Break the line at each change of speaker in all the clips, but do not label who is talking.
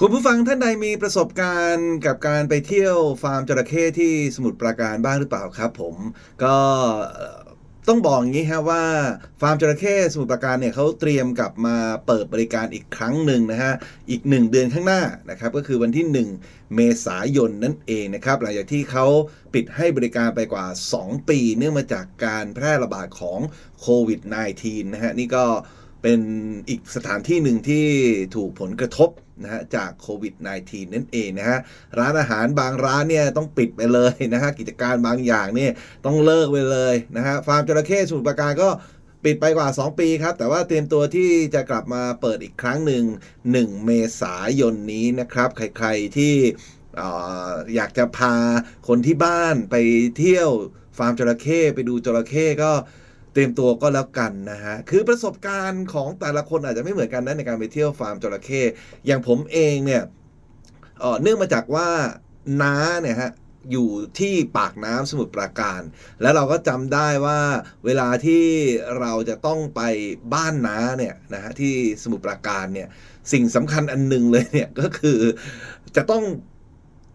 คุณผู้ฟังท่านใดมีประสบการณ์กับการไปเที่ยวฟาร์มจระเข้ที่สมุทรปราการบ้างหรือเปล่าครับผมก็ต้องบอกอย่างนี้ฮะว่าฟาร์มจระเข้สมุทรปราการเนี่ยเขาเตรียมกลับมาเปิดบริการอีกครั้งหนึ่งนะฮะอีก 1 เดือนข้างหน้านะครับก็คือวันที่ 1 เมษายนนั่นเองนะครับหลังจากที่เขาปิดให้บริการไปกว่า 2 ปี เนื่องมาจากการแพร่ระบาดของโควิด -19 นะฮะนี่ก็ เป็นอีกสถานที่หนึ่งที่ถูกผลกระทบนะฮะจากโควิด -19 นั่นเองนะฮะร้านอาหารบางร้านเนี่ยต้องปิดไปเลยนะฮะกิจการบางอย่างเนี่ยต้องเลิกไปเลยนะฮะฟาร์มจระเข้สมุทรปราการก็ปิดไปกว่า 2 ปีครับ แต่ว่าเตรียมตัวที่จะกลับมาเปิดอีกครั้งหนึ่ง 1 เมษายนนี้นะครับ ใครๆที่อยากจะพาคนที่บ้านไปเที่ยวฟาร์มจระเข้ไปดูจระเข้ก็ เตรียมตัวก็แล้วกันนะฮะ คือประสบการณ์ของแต่ละคนอาจจะไม่เหมือนกันนะในการไปเที่ยวฟาร์มจระเข้อย่างผมเองเนี่ยเนื่องมาจากว่าน้าเนี่ยฮะอยู่ที่ปากน้ำสมุทรปราการ แล้วเราก็จำได้ว่าเวลาที่เราจะต้องไปบ้านน้าเนี่ยนะฮะที่สมุทรปราการเนี่ยสิ่งสำคัญอันหนึ่งเลยเนี่ยก็คือจะต้อง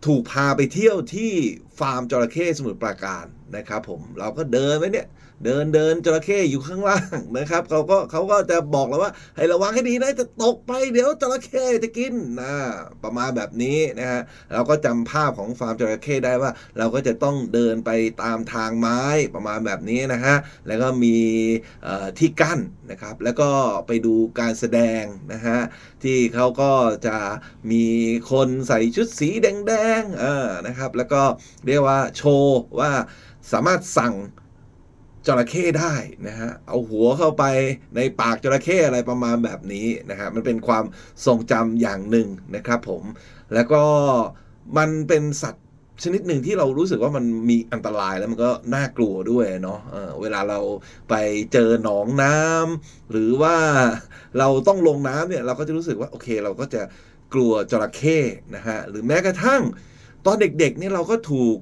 ถูกพาไปเที่ยวที่ฟาร์มจระเข้สมุทรปราการ นะครับผมเราก็เดินไปเนี่ย เดินเดินจระเข้อยู่ข้างล่างนะครับเขาก็เขาก็จะบอกเราว่า ให้ระวังให้ดีนะจะตกไปเดี๋ยวจระเข้จะกินนะประมาณแบบนี้นะฮะเราก็จำภาพของฟาร์มจระเข้ได้ว่า เราก็จะต้องเดินไปตามทางไม้ประมาณแบบนี้นะฮะแล้วก็มีที่กั้นนะครับแล้วก็ไปดูการแสดงนะฮะที่เขาก็จะมีคนใส่ชุดสีแดงๆนะครับแล้วก็เรียกว่าโชว์ว่าสามารถสั่งจระเข้ได้นะฮะ เอาหัวเข้าไปในปากจระเข้อะไรประมาณแบบนี้นะฮะ มันเป็นความทรงจำอย่างหนึ่งนะครับผม แล้วก็มันเป็นสัตว์ชนิดหนึ่งที่เรารู้สึกว่ามันมีอันตรายแล้วมันก็น่ากลัวด้วยเนาะเเวลาเราไปเจอหนองน้ำหรือว่าเราต้องลงน้ำเนี่ยเราก็จะรู้สึกว่าโอเค เราก็จะกลัวจระเข้นะฮะ หรือแม้กระทั่งตอนเด็กๆเนี่ยเราก็ถูก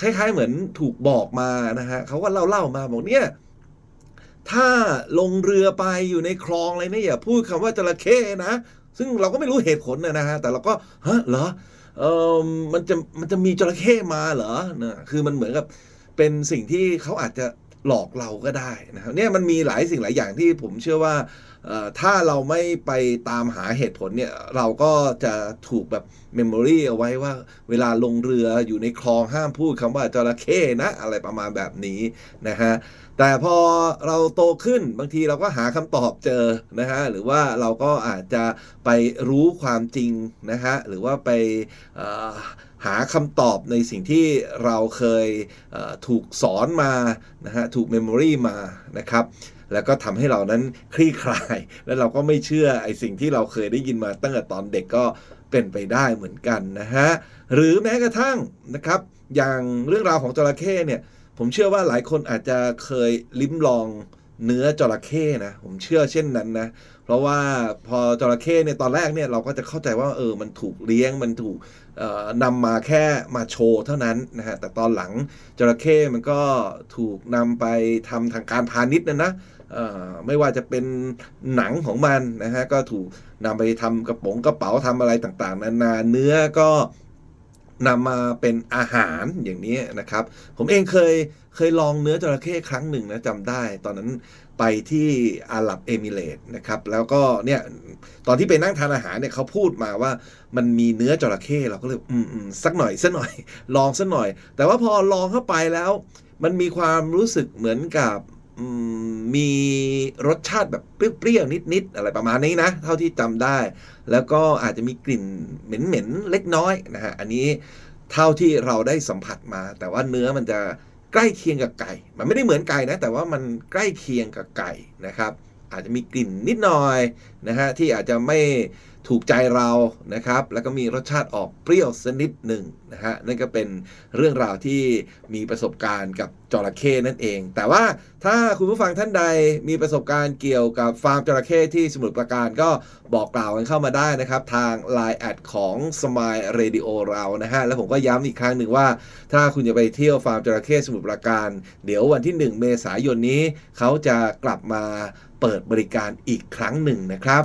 คล้ายๆ เหมือนถูกบอกมานะฮะเขาก็เล่าเล่าๆมาบอกเนี่ยถ้าลงเรือไปอยู่ในคลองอะไรเนี่ยอย่าพูดคำว่าจระเข้นะ ซึ่งเราก็ไม่รู้เหตุผลนะฮะแต่เราก็ฮะเหรอเออมันจะมันจะมีจระเข้มาเหรอนะคือมันเหมือนกับเป็นสิ่งที่เขาอาจจะหลอกเราก็ได้นะครับเนี่ยมันมีหลายสิ่งหลายอย่างที่ผมเชื่อว่า ถ้าเราไม่ไปตามหาเหตุผลเนี่ย เราก็จะถูกแบบเมมโมรีเอาไว้ว่า เวลาลงเรืออยู่ในคลองห้ามพูดคำว่าจระเข้นะ อะไรประมาณแบบนี้นะฮะแต่พอเราโตขึ้นบางทีเราก็หาคำตอบเจอนะฮะหรือว่าเราก็อาจจะไปรู้ความจริงนะฮะหรือว่าไปหาคำตอบในสิ่งที่เราเคยถูกสอนมานะฮะถูกเมมโมรีมานะครับ แล้วก็ทำให้เรานั้นคลี่คลาย แล้วเราก็ไม่เชื่อไอ้สิ่งที่เราเคยได้ยินมาตั้งแต่ตอนเด็กก็เป็นไปได้เหมือนกันนะฮะหรือแม้กระทั่งนะครับอย่างเรื่องราวของจระเข้เนี่ยผมเชื่อว่าหลายคนอาจจะเคยลิ้มลอง เนื้อจระเข้นะผมเชื่อเช่นนั้นนะ เพราะว่าพอจระเข้เนี่ยตอนแรกเนี่ยเราก็จะเข้าใจว่าเออมันถูกเลี้ยงมันถูกเอ่อนำมาแค่มาโชว์เท่านั้นนะฮะแต่ตอนหลังจระเข้มันก็ถูกนำไปทำทางการพาณิชย์นะนะไม่ว่าจะเป็นหนังของมันนะฮะก็ถูกนำไปทำกระป๋องกระเป๋าทำอะไรต่างๆ นานาเนื้อก็ นำมาเป็นอาหารอย่างนี้นะครับ ผมเองเคยเคยลองเนื้อจระเข้ครั้งหนึ่งนะจำได้ ตอนนั้นไปที่อาหรับเอมิเรต์นะครับแล้วก็เนี่ยตอนที่ไปนั่งทานอาหารเนี่ยเขาพูดมาว่ามันมีเนื้อจระเข้เราก็เลยอืมอืมสักหน่อยสักหน่อย ลองสักหน่อย แต่ว่าพอลองเข้าไปแล้ว มันมีความรู้สึกเหมือนกับ มีรสชาติแบบเปรี้ยวๆนิดๆอะไรประมาณนี้นะ เท่าที่จำได้ แล้วก็อาจจะมีกลิ่นเหม็นๆเล็กน้อยนะฮะอันนี้เท่าที่เราได้สัมผัสมา แต่ว่าเนื้อมันจะใกล้เคียงกับไก่ มันไม่ได้เหมือนไก่นะ แต่ว่ามันใกล้เคียงกับไก่นะครับ อาจจะมีกลิ่นนิดหน่อยนะฮะที่อาจจะไม่ถูกใจเรานะครับ แล้วก็มีรสชาติออกเปรี้ยวสักนิดหนึ่งนะฮะนั่นก็เป็นเรื่องราวที่มีประสบการณ์กับจระเข้นั่นเอง แต่ว่าถ้าคุณผู้ฟังท่านใดมีประสบการณ์เกี่ยวกับฟาร์มจระเข้ที่สมุทรปราการก็บอกกล่าวกันเข้ามาได้นะครับ ทาง Line แอดของ Smile Radio เรานะฮะ แล้วผมก็ย้ำอีกครั้งหนึ่งว่า ถ้าคุณจะไปเที่ยวฟาร์มจระเข้สมุทรปราการ เดี๋ยววันที่ 1 เมษายนนี้ เขาจะกลับมาเปิดบริการอีกครั้งหนึ่งนะครับ